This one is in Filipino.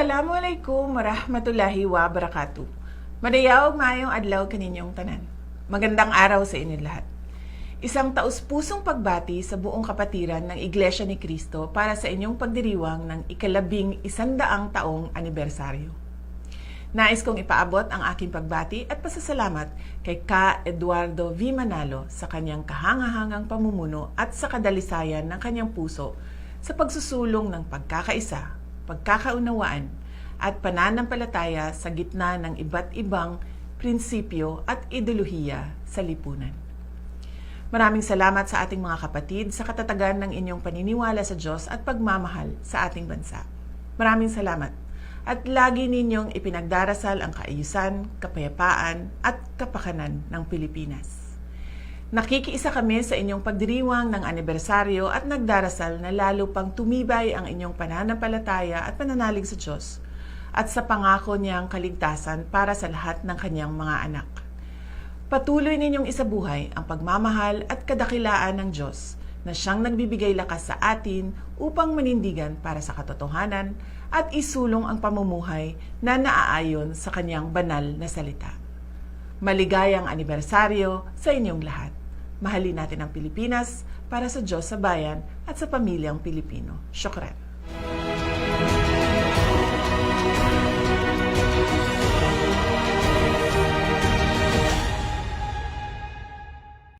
Assalamualaikum warahmatullahi wabarakatuh. Madayawag maayong adlaw kaninyong tanan. Magandang araw sa inyo lahat. Isang taus-pusong pagbati sa buong kapatiran ng Iglesia ni Cristo para sa inyong pagdiriwang ng ikalabing isandaang taong anibersaryo. Nais kong ipaabot ang aking pagbati at pasasalamat kay Ka Eduardo V. Manalo sa kanyang kahangahangang pamumuno at sa kadalisayan ng kanyang puso sa pagsusulong ng pagkakaisa, pagkakaunawaan at pananampalataya sa gitna ng iba't ibang prinsipyo at ideolohiya sa lipunan. Maraming salamat sa ating mga kapatid sa katatagan ng inyong paniniwala sa Diyos at pagmamahal sa ating bansa. Maraming salamat at lagi ninyong ipinagdarasal ang kaayusan, kapayapaan at kapakanan ng Pilipinas. Nakikiisa kami sa inyong pagdiriwang ng anibersaryo at nagdarasal na lalo pang tumibay ang inyong pananampalataya at pananalig sa Diyos at sa pangako niyang kaligtasan para sa lahat ng kanyang mga anak. Patuloy ninyong isabuhay ang pagmamahal at kadakilaan ng Diyos na siyang nagbibigay lakas sa atin upang manindigan para sa katotohanan at isulong ang pamumuhay na naaayon sa kanyang banal na salita. Maligayang anibersaryo sa inyong lahat. Mahalin natin ang Pilipinas para sa Diyos sa bayan at sa pamilyang Pilipino. Syukran.